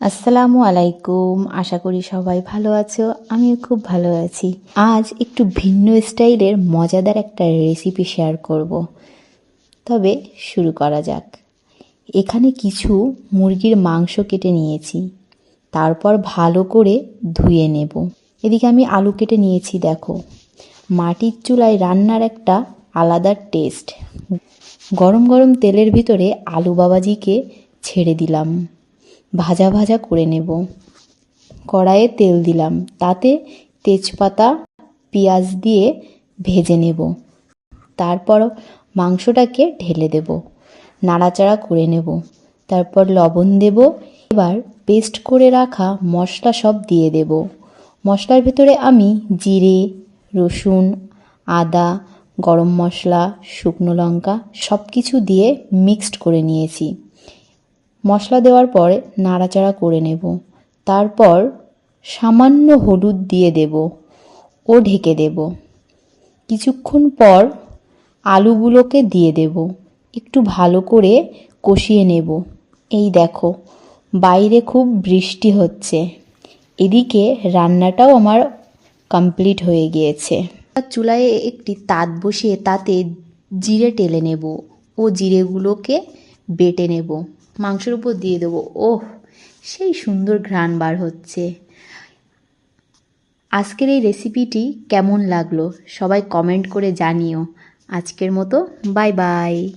আসসালামু আলাইকুম। আশা করি সবাই ভালো আছো, আমিও খুব ভালো আছি। আজ একটু ভিন্ন স্টাইলের মজাদার একটা রেসিপি শেয়ার করব। তবে শুরু করা যাক। এখানে কিছু মুরগির মাংস কেটে নিয়েছি। তারপর ভালো করে ধুয়ে নেব। এদিকে আমি আলু কেটে নিয়েছি, দেখো। মাটির চুলায় রান্নার একটা আলাদা টেস্ট গরম গরম তেলের ভিতরে আলু বাবাজিকে ছেড়ে দিলাম। ভাজা ভাজা করে নেব। কড়াইয়ে তেল দিলাম। তাতে তেজপাতা, পেঁয়াজ দিয়ে ভেজে নেব। তারপর মাংসটাকে ঢেলে দেব। নাড়াচাড়া করে নেব। তারপর লবণ দেব। এবার পেস্ট করে রাখা মশলা সব দিয়ে দেব। মশলার ভিতরে আমি জিরে, রসুন, আদা, গরম মশলা, শুকনো লঙ্কা সব কিছু দিয়ে মিক্সড করে নিয়েছি। মশলা দেওয়ার পরে নাড়াচাড়া করে নেব। তারপর সামান্য হলুদ দিয়ে দেব ও ঢেকে দেব। কিছুক্ষণ পর আলুগুলোকে দিয়ে দেব। একটু ভালো করে কষিয়ে নেব। এই দেখো, বাইরে খুব বৃষ্টি হচ্ছে। এদিকে রান্নাটাও আমার কমপ্লিট হয়ে গিয়েছে। চুলায় একটি তাঁত বসিয়ে তাতে জিরে টেলে নেব ও জিরেগুলোকে বেটে নেব। মাংসের উপর দিয়ে দেবো। ওহ, সেই সুন্দর ঘ্রাণ বার হচ্ছে। আজকের এই রেসিপিটি কেমন লাগল? সবাই কমেন্ট করে জানিও। আজকের মতো বাই বাই